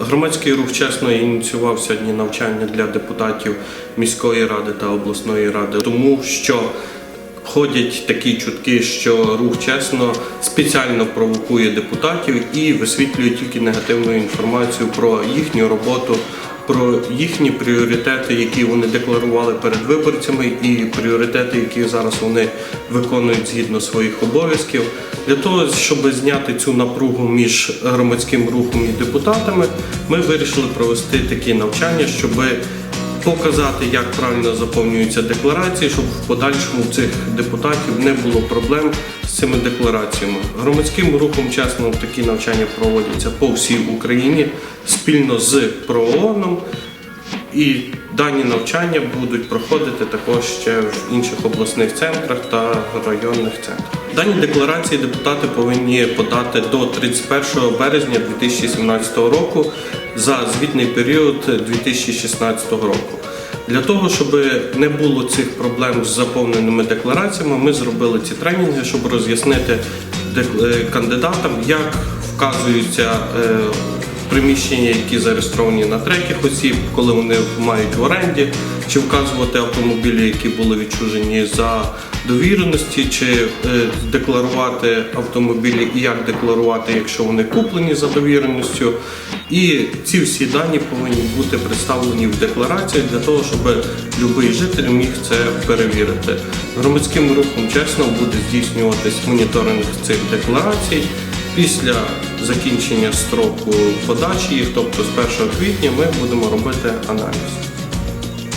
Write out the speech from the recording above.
Громадський рух чесно ініціював сьогодні навчання для депутатів міської ради та обласної ради, тому що ходять такі чутки, що рух чесно спеціально провокує депутатів і висвітлює тільки негативну інформацію про їхню роботу, про їхні пріоритети, які вони декларували перед виборцями, і пріоритети, які зараз вони виконують згідно своїх обов'язків. Для того, щоб зняти цю напругу між громадським рухом і депутатами, ми вирішили провести такі навчання, щоб показати, як правильно заповнюються декларації, щоб в подальшому цих депутатів не було проблем з цими деклараціями. Громадським рухом чесно такі навчання проводяться по всій Україні спільно з ПРООНом. І дані навчання будуть проходити також ще в інших обласних центрах та районних центрах. Дані декларації депутати повинні подати до 31 березня 2017 року за звітний період 2016 року. Для того, щоб не було цих проблем з заповненими деклараціями, ми зробили ці тренінги, щоб роз'яснити е, кандидатам, як вказуються е, приміщення, які зареєстровані на третіх осіб, коли вони мають в оренді, чи вказувати автомобілі, які були відчужені за довіреності, чи е, декларувати автомобілі і як декларувати, якщо вони куплені за довіреністю. І ці всі дані повинні бути представлені в декларації для того, щоб будь-який житель міг це перевірити. Громадським рухом чесно буде здійснюватись моніторинг цих декларацій. Після закінчення строку подачі їх, тобто з 1 квітня, ми будемо робити аналіз.